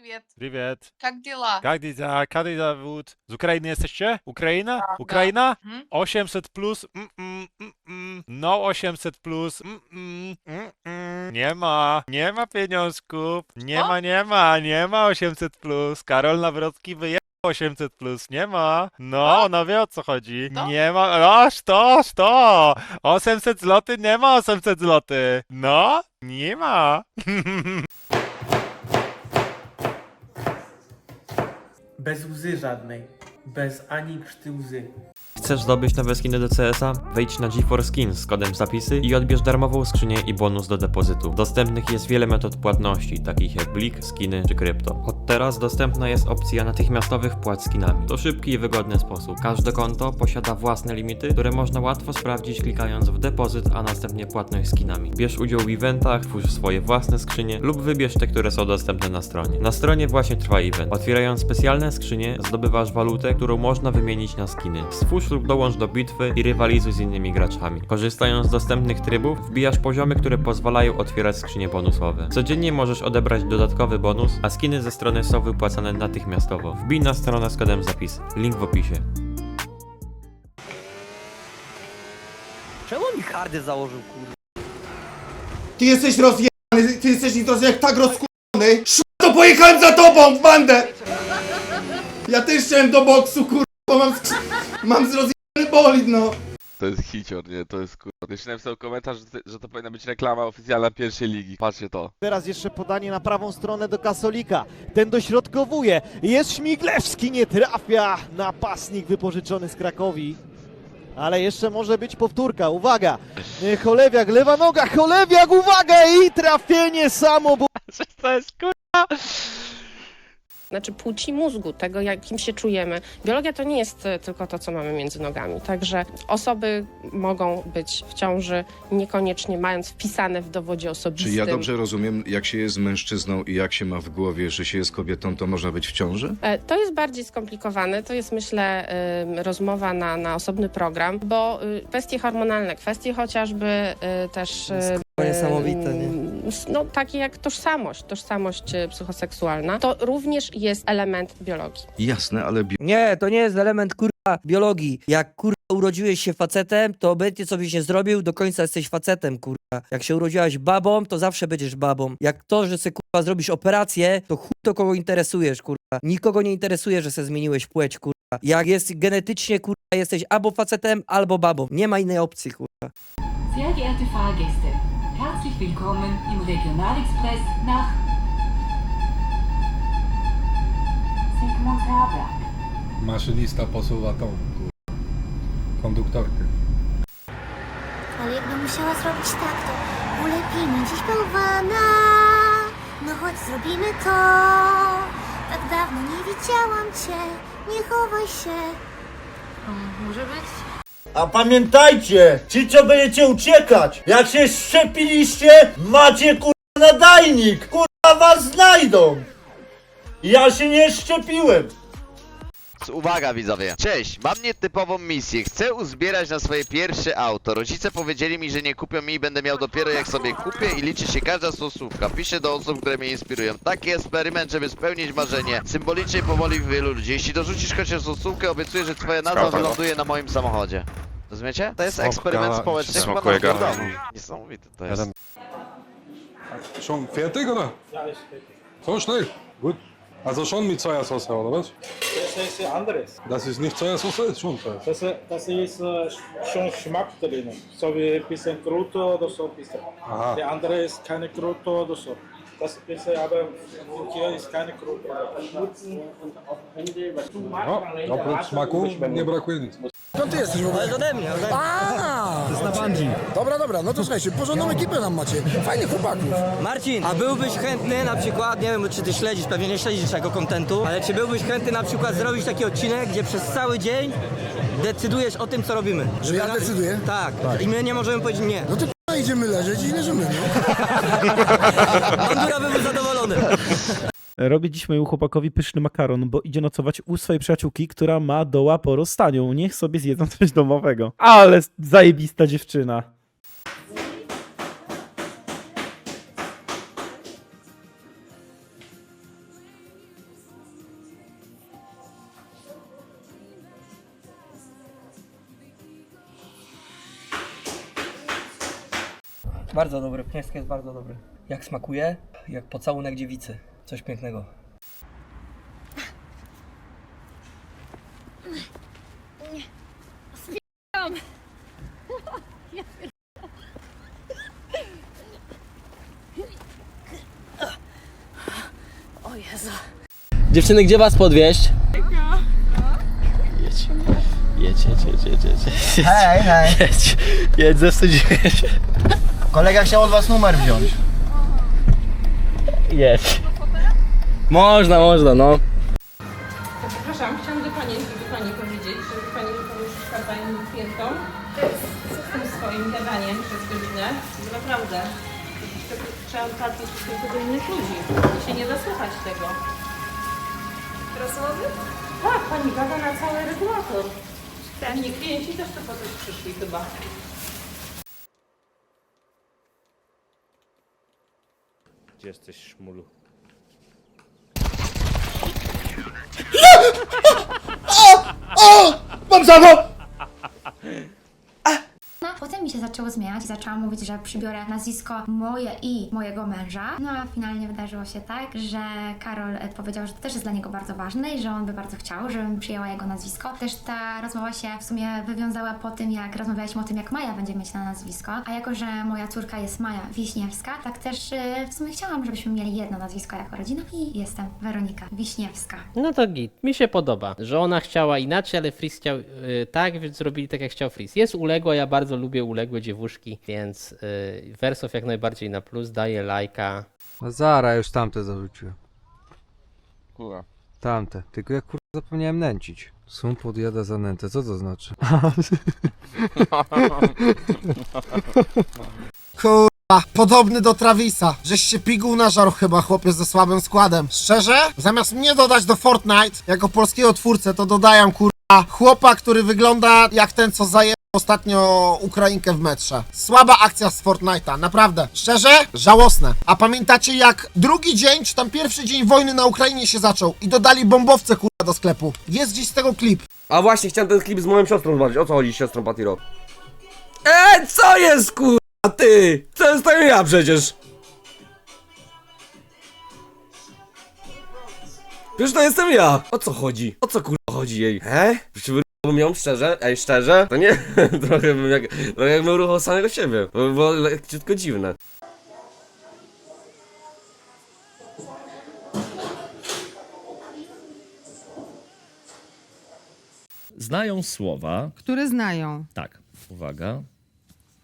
Привет. Привет. Как дела? Как дела? Как дела зовут? Z Ukrainy jesteście? Ukraina? Ukraina? Mhm. 800 plus? Mm -mm, mm -mm. No 800 plus? Mm -mm, mm -mm. Nie ma. Nie ma pieniążków. Nie Co? ma, nie ma. Nie ma 800 plus. Karol Nawrocki wyjechał 800 plus. Nie ma. No, ona wie o co chodzi. To? Nie ma. Aż to, aż to. 800 zł nie ma 800 zł. No, nie ma. Bez łzy żadnej. Bez ani krzty łzy. Chcesz zdobyć nowe skiny do CS-a? Wejdź na GeForce Skins z kodem zapisy i odbierz darmową skrzynię i bonus do depozytu. Dostępnych jest wiele metod płatności, takich jak Blik, skiny czy krypto. Od teraz dostępna jest opcja natychmiastowych płat skinami. To szybki i wygodny sposób. Każde konto posiada własne limity, które można łatwo sprawdzić klikając w depozyt, a następnie płatność skinami. Bierz udział w eventach, twórz swoje własne skrzynie lub wybierz te, które są dostępne na stronie. Na stronie właśnie trwa event. Otwierając specjalne skrzynie, zdobywasz walutę, którą można wymienić na skiny. Stwórz lub dołącz do bitwy i rywalizuj z innymi graczami. Korzystając z dostępnych trybów, wbijasz poziomy, które pozwalają otwierać skrzynie bonusowe. Codziennie możesz odebrać dodatkowy bonus, a skiny ze strony są wypłacane natychmiastowo. Wbij na stronę z kodem zapis. Link w opisie. Czemu mi hardy założył, kurwa? Ty jesteś rozjebany, ty jesteś rozjebany jak tak rozkurwany. to pojechałem za tobą w bandę! Ja też chciałem do boksu, kurwa, bo mam, mam rozjebany bolid, no. To jest hicior, nie? To jest kurwa. Jeszcze napisał komentarz, że, że to powinna być reklama oficjalna pierwszej ligi. Patrzcie to. Teraz jeszcze podanie na prawą stronę do Kasolika. Ten dośrodkowuje. Jest Śmiglewski, nie trafia. Napastnik wypożyczony z Krakowi. Ale jeszcze może być powtórka. Uwaga. E, Cholewiak, lewa noga. Cholewiak, uwaga i trafienie samo. To jest kurwa. Znaczy płci mózgu, tego jakim się czujemy. Biologia to nie jest e, tylko to, co mamy między nogami. Także osoby mogą być w ciąży niekoniecznie mając wpisane w dowodzie osobistym. Czy ja dobrze rozumiem, jak się jest mężczyzną i jak się ma w głowie, że się jest kobietą, to można być w ciąży? E, To jest bardziej skomplikowane. To jest, myślę, rozmowa na, na osobny program, bo y, kwestie hormonalne, kwestie chociażby y, też. y, Niesamowite, nie? No, takie jak tożsamość, tożsamość y, psychoseksualna, to również jest element biologii. Jasne, ale bi- Nie, to nie jest element kurwa biologii. Jak kurwa urodziłeś się facetem, to obojętnie co byś nie zrobił, do końca jesteś facetem, kurwa. Jak się urodziłaś babą, to zawsze będziesz babą. Jak to, że sobie kurwa zrobisz operację, to chuj to kogo interesujesz, kurwa. Nikogo nie interesuje, że se zmieniłeś płeć, kurwa. Jak jest genetycznie, kurwa, jesteś albo facetem, albo babą. Nie ma innej opcji, kurwa. Sehr geehrte Fahrgäste, herzlich willkommen im Regionalexpress nach Sigmundshaberg. Maszynista posuwa tą kur- konduktorkę. Ale jakbym musiała zrobić tak, to ulepimy dziś bałwana. No chodź, zrobimy to. Tak dawno nie widziałam cię, nie chowaj się. może być? A pamiętajcie, ci co będziecie uciekać, jak się szczepiliście, macie kurwa nadajnik, kurwa was znajdą. Ja się nie szczepiłem. Uwaga widzowie. Cześć, mam nietypową misję. Chcę uzbierać na swoje pierwsze auto. Rodzice powiedzieli mi, że nie kupią mi i będę miał dopiero jak sobie kupię i liczy się każda stosówka. Piszę do osób, które mnie inspirują. Taki eksperyment, żeby spełnić marzenie. Symbolicznie powoli wielu ludzi. Jeśli dorzucisz chociaż stosówkę, obiecuję, że twoja nazwa wyląduje na moim samochodzie. Rozumiecie? To jest eksperyment społeczny. chyba na wiadomo. Niesamowity to jest. Schon fertig, oder? Ja, ist fertig. So schnell? Gut. Also schon mit Sojasauce, oder was? Das ist anderes. Das ist nicht Sojasauce, ist schon Sojasauce. Das, das ist äh, schon Geschmack drin. So wie ein bisschen Kruto oder so. ein Bisschen. Aha. Der andere ist keine Kruto oder so. Das ist bisschen, aber hier ist keine Kruto. No, oprócz smaku nie brakuje nic. To ty jesteś w ogóle. Ode mnie, ode mnie. Na bandzi. Dobra, dobra, no to słuchajcie, porządną ekipę nam macie. Fajnych chłopaków. Marcin, a byłbyś chętny na przykład, nie wiem czy ty śledzisz, pewnie nie śledzisz tego kontentu, ale czy byłbyś chętny na przykład zrobić taki odcinek, gdzie przez cały dzień decydujesz o tym, co robimy? Że ja decyduję? Tak. I my nie możemy powiedzieć nie. No to k***a, idziemy leżeć i leżymy, no. Bandura by był zadowolony robię dziś mojemu chłopakowi pyszny makaron, bo idzie nocować u swojej przyjaciółki, która ma doła po rozstaniu. Niech sobie zjedzą coś domowego. Ale zajebista dziewczyna. Bardzo dobry, pniesek jest bardzo dobry. Jak smakuje? Jak pocałunek dziewicy. Coś pięknego. Dziewczyny, gdzie was podwieźć? Jedź. Jedź, jedź, jedź, jedź, jedź. Hej, hej. Jedź, jedź, zawstydziłem się. Kolega chciał od was numer wziąć. Jedź. Można, można, no. Przepraszam, chciałam do Pani, do Pani powiedzieć, że wie Pani, Pani przeszkadza innym klientom z tym swoim gadaniem przez godzinę. Naprawdę. Trzeba patrzeć tylko do innych ludzi. I się nie da słuchać tego. Rozmowy? Tak, Pani gada na cały regulator. Inni klienci też to potem przyszli chyba. Gdzie jesteś, szmulu? O! Mam zawo! No, potem mi się zaczęło zmieniać zaczęłam mówić, że przybiorę nazwisko moje i mojego męża. No a finalnie wydarzyło się tak, że Karol e, powiedział, że to też jest dla niego bardzo ważne i że on by bardzo chciał, żebym przyjęła jego nazwisko. Też ta rozmowa się w sumie wywiązała po tym, jak rozmawialiśmy o tym, jak Maja będzie mieć na nazwisko. A jako, że moja córka jest Maja Wiśniewska, tak też e, w sumie chciałam, żebyśmy mieli jedno nazwisko jako rodzina i jestem Weronika Wiśniewska. No to git. Mi się podoba, że ona chciała inaczej, ale Fris chciał y, tak, więc zrobili tak jak chciał Fris. Jest uległa, ja bardzo lubię uległe dziewuszki, więc y, Wersow jak najbardziej na plus, daję lajka. No zara, już tamte zarzuciłem. Tamte. Tylko ja kurwa zapomniałem nęcić. Sum podjada za nętę, co to znaczy? Kurwa, podobny do Travisa. Żeś się piguł nażarł chyba, chłopie, ze słabym składem. Szczerze? Zamiast mnie dodać do Fortnite, jako polskiego twórcę, to dodaję, kurwa, chłopa, który wygląda jak ten, co zaje ostatnio Ukrainkę w metrze. Słaba akcja z Fortnite'a, naprawdę. Szczerze? Żałosne. A pamiętacie jak drugi dzień, czy tam pierwszy dzień wojny na Ukrainie się zaczął i dodali bombowce, kurwa, do sklepu? Jest gdzieś z tego klip. A właśnie, chciałem ten klip z moją siostrą zobaczyć. O co chodzi z siostrą Patiro? E, co jest kurwa ty? To jest to ja przecież. Przecież to jestem ja. O co chodzi? O co kurwa chodzi jej? He? Bym ją szczerze? Ej, szczerze? To nie, trochę bym jak, trochę jakbym ruchał samego siebie. By było lekciutko dziwne. Znają słowa. Które znają. Tak, uwaga.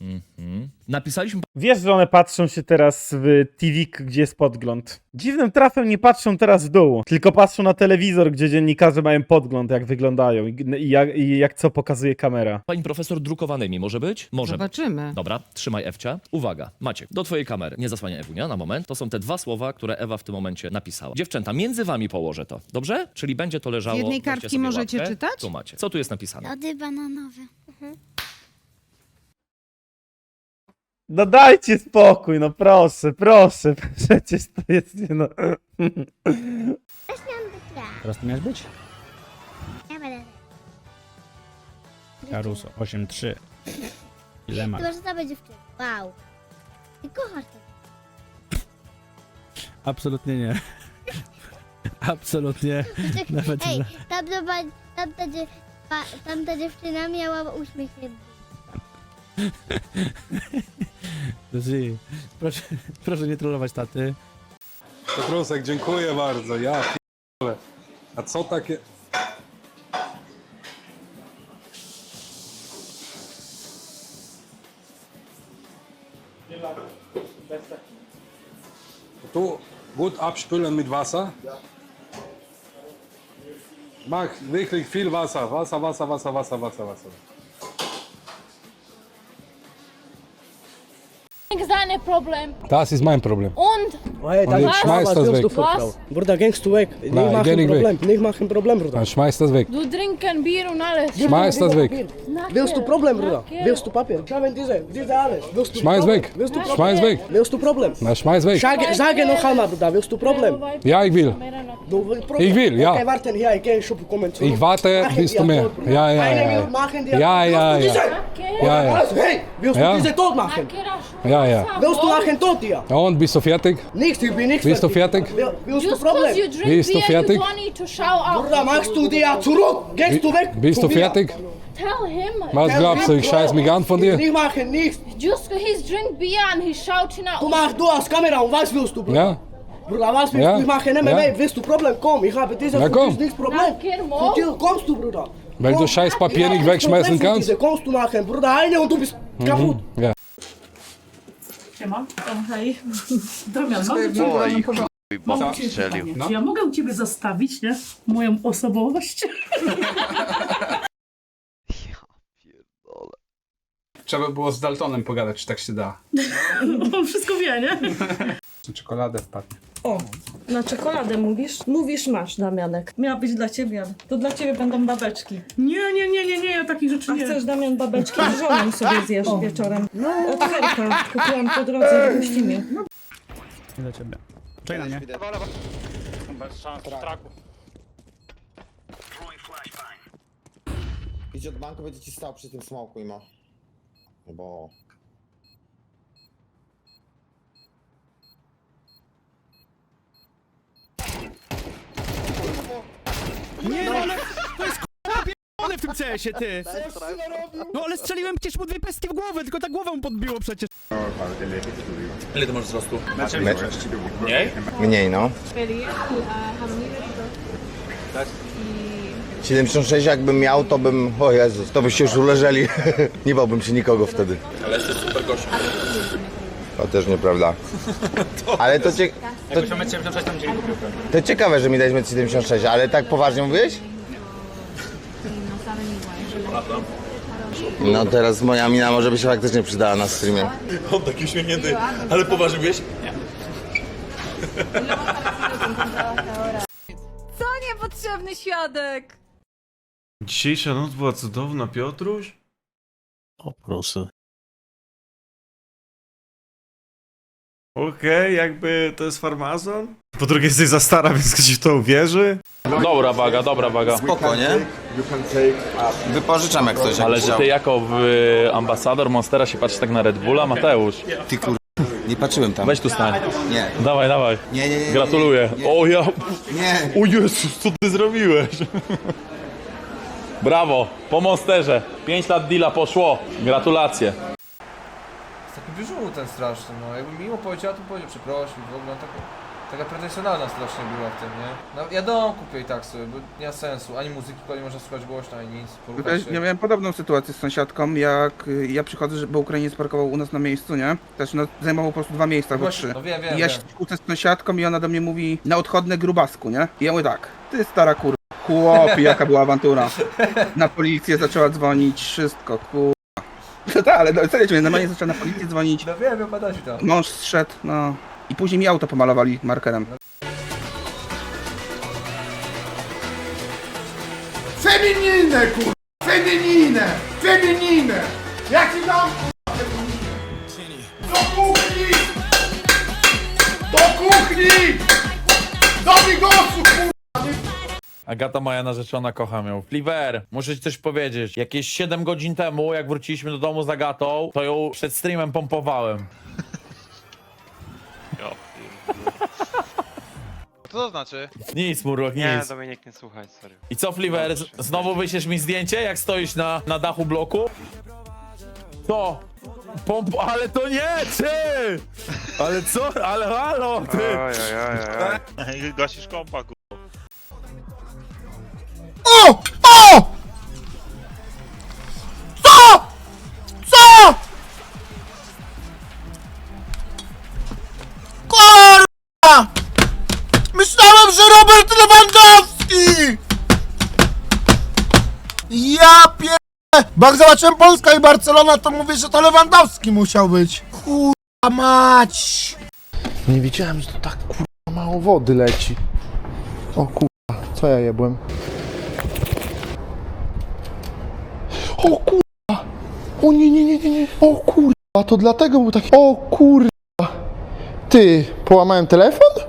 Mhm. Napisaliśmy Wiesz, że one patrzą się teraz w TV, gdzie jest podgląd. Dziwnym trafem nie patrzą teraz w dół, tylko patrzą na telewizor, gdzie dziennikarze mają podgląd, jak wyglądają i, i, jak, i jak co pokazuje kamera. pani profesor drukowanymi, może być? Może. Zobaczymy. Dobra, trzymaj Ewcia. Uwaga, Maciek, do twojej kamery. Nie zasłania Ewunia na moment. To są te dwa słowa, które Ewa w tym momencie napisała. Dziewczęta, między wami położę to, dobrze? Czyli będzie to leżało... Z jednej weźcie kartki sobie możecie łapkę. czytać? Tu macie. Co tu jest napisane? Lody bananowe. No dajcie spokój, no proszę, proszę, przecież to jest, nie no... Teraz to miałeś być? Ja będę. Caruso, 8-3. Ile ma? Chyba, że to będzie wtedy. Wow. Ty kochasz to. Absolutnie nie. Absolutnie. Nawet Ej, tamta, ba- tamta, dzie- pa- tamta dziewczyna miała uśmiech nie Zi, Proszę, proszę nie trollować taty. Petrusek, dziękuję bardzo. Ja p***le. A co takie... Tu gut abspülen mit Wasser. Mach wirklich viel Wasser. Wasser, Wasser, Wasser, Wasser, Wasser, Wasser. Problem. Das ist mein Problem. Und Und jetzt schmeiß das weg. Bruder, gehst du weg. Nein, geh nicht weg. Nicht machen Problem, Bruder. Dann schmeiß das weg. Du trinken Bier und alles. Schmeiß das weg. Willst du Problem, Bruder? Willst du Papier? Schau diese, diese alles. Willst du Schmeiß weg. Willst du Schmeiß weg. Willst du Problem? Na, schmeiß weg. Sage, sage noch einmal, Bruder, willst du Problem? Ja, ich will. Du Problem? Ich will, ja. Okay, warte, hier, ich gehe schon kommen zurück. Ich warte, bis du mehr. Ja, ja, ja. Ja, ja, Willst du ja. Ja, ja. Hey, willst Ja. du diese tot machen? Ja, ja. Willst du machen tot, ja? Ja, und bist du fertig? Nichts, ich bin nicht Bist du fertig? Willst du Problem? Bist du fertig? Bruder, machst du dir zurück? Gehst du weg? Bist du mir. fertig? Tell him. Was glaubst du, ich scheiß mich an von dir? Nicht machen, nichts. Just he's drink beer and he's shouting out. Du machst du als Kamera und was willst du, Bruder? Ja? Bruder, was willst Ja. du? Ich mache MMA. Ja. Willst du Problem? Komm, ich habe diese Na, für komm. dich nichts Problem. Von dir kommst du, Bruder. Weil du scheiß Papier nicht wegschmeißen kannst? Diese kommst du machen, Bruder, eine und du bist kaputt. Ja. Siema. Hej. Oj, chuj, bomb strzelił. Ja mogę u ciebie zostawić, nie? Moją osobowość. Ja pierdolę. Trzeba było z Daltonem pogadać, czy tak się da. On wszystko wie, nie? Czekoladę wpadnie. O, na czekoladę mówisz? Mówisz masz, Damianek. Miała być dla ciebie, ale to dla ciebie będą babeczki. Nie, nie, nie, nie, nie, ja takich rzeczy nie. A chcesz, Damian, babeczki z żoną sobie zjesz wieczorem? No. Od Herka. Kupiłam po drodze w Gościmie. Dla ciebie. Czekaj na mnie. Idź od banku, będzie ci stał przy tym smoku i ma. Bo... w tym CS-ie, ty! No ale strzeliłem przecież mu dwie pestki w głowę, tylko ta głowę mu podbiło przecież. Mniej? Mniej, no. 76 jakbym miał, to bym... O Jezus, to byście już uleżeli. Nie bałbym się nikogo wtedy. Ale jeszcze super gość. To też nieprawda. Ale to, cie... to... to ciekawe, że mi dałeś 76, ale tak poważnie mówiłeś? No teraz moja mina może by się faktycznie przydała na streamie. On taki uśmiechnięty, ale poważnie wiesz? Co niepotrzebny świadek? Dzisiejsza noc była cudowna, Piotruś? O proszę. Okej, jakby to jest farmazon? Po drugie jesteś za stara, więc ktoś w to uwierzy? Dobra waga, dobra waga. Spoko, nie? Wypożyczam jak ktoś Ale że ty jako y, ambasador Monstera się patrzysz tak na Red Bulla, Mateusz. Ty kur... Nie patrzyłem tam. Weź tu stań. Nie. Dawaj, dawaj. Nie, nie, nie. nie, Gratuluję. Nie, O ja... nie. O Jezus, co ty zrobiłeś? Brawo, po Monsterze. 5 lat deala poszło. Gratulacje. Brzuch ten straszny, no. Jakby mimo powiedziała, to powiedział przeprosił, w ogóle taka, taka pretensjonalna strasznie była w tym, nie? No ja dom kupię i tak sobie, bo nie ma sensu, ani muzyki, nie można słuchać głośno, ani nic. poruchać się. Ja miałem podobną sytuację z sąsiadką, jak y, ja przychodzę, że- bo Ukrainiec parkował u nas na miejscu, nie? Też no, zajmował po prostu dwa miejsca, Właśnie, trzy. no wiem, wiem, I ja wiem. się kłócę z sąsiadką i ona do mnie mówi na odchodne grubasku, nie? I ja mówię tak, ty stara kur... Chłopie, jaka była awantura. Na policję zaczęła dzwonić, wszystko, kur... No tak, ale no, serio, cię, normalnie zaczęła na policję dzwonić, No wiem, wiem, badać to. mąż zszedł, no... I później mi auto pomalowali markerem. Feminine, kur... Feminine! Feminine! Ja ci dam. Do kuchni! Do kuchni! Do migosu, kur... Agata, moja narzeczona, kocham ją. Fliver, muszę ci coś powiedzieć. Jakieś 7 godzin temu, jak wróciliśmy do domu z Agatą, to ją przed streamem pompowałem. Co to znaczy? Nic, Murloch, nic. Dominik, nie słuchaj, sorry. I co, Fliver, z- znowu wyślesz mi zdjęcie, jak stoisz na, na dachu bloku? To! Pomp... Ale to nie, ty! Ale co? Ale halo, ty! Gasisz kompa, ku... O! Co? Co? Kurwa! Myślałem, że Robert Lewandowski! Ja pier... Jak zobaczyłem Polska i Barcelona, to mówię, że to Lewandowski musiał być. Kurwa mać! Nie wiedziałem, że to tak kurwa mało wody leci. O kurwa, co ja jebłem? O kurwa! O nie, nie, nie, nie, nie. O kurwa, to dlatego był taki... O kurwa! Ty, połamałem telefon?